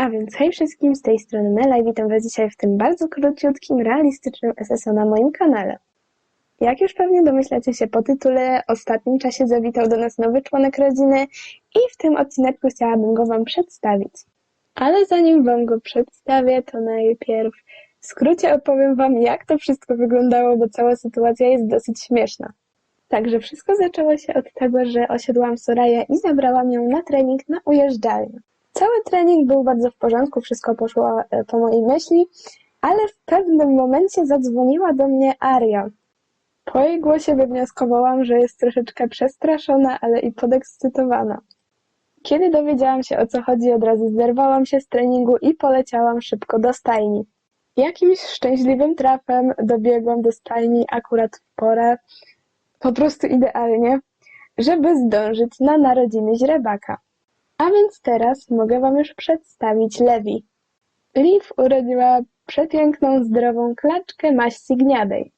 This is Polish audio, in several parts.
A więc hej wszystkim, z tej strony Mela i witam Was dzisiaj w tym bardzo króciutkim, realistycznym SSO na moim kanale. Jak już pewnie domyślacie się po tytule, w ostatnim czasie zawitał do nas nowy członek rodziny i w tym odcineczku chciałabym go Wam przedstawić. Ale zanim Wam go przedstawię, to najpierw w skrócie opowiem Wam, jak to wszystko wyglądało, bo cała sytuacja jest dosyć śmieszna. Także wszystko zaczęło się od tego, że osiadłam Soraję i zabrałam ją na trening na ujeżdżalnię. Cały trening był bardzo w porządku, wszystko poszło e, po mojej myśli, ale w pewnym momencie zadzwoniła do mnie Aria. Po jej głosie wywnioskowałam, że jest troszeczkę przestraszona, ale i podekscytowana. Kiedy dowiedziałam się o co chodzi, od razu zerwałam się z treningu i poleciałam szybko do stajni. Jakimś szczęśliwym trafem dobiegłam do stajni akurat w porę, po prostu idealnie, żeby zdążyć na narodziny źrebaka. A więc teraz mogę Wam już przedstawić Lewi. Liv urodziła przepiękną, zdrową klaczkę maści gniadej.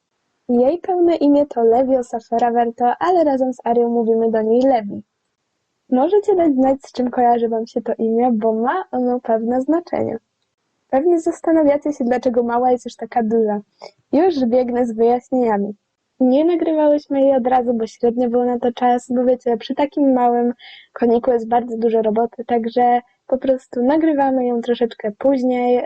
Jej pełne imię to Leviosa Feraverto, ale razem z Arią mówimy do niej Lewi. Możecie dać znać, z czym kojarzy Wam się to imię, bo ma ono pewne znaczenie. Pewnie zastanawiacie się, dlaczego mała jest już taka duża. Już biegnę z wyjaśnieniami. Nie nagrywałyśmy jej od razu, bo średnio był na to czas, bo wiecie, przy takim małym koniku jest bardzo dużo roboty, także po prostu nagrywamy ją troszeczkę później,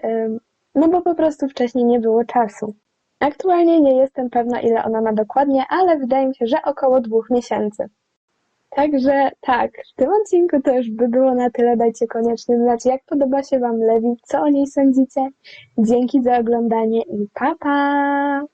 no bo po prostu wcześniej nie było czasu. Aktualnie nie jestem pewna, ile ona ma dokładnie, ale wydaje mi się, że około dwóch miesięcy. Także tak, w tym odcinku to już by było na tyle. Dajcie koniecznie znać, jak podoba się Wam Lewi, co o niej sądzicie. Dzięki za oglądanie i pa pa!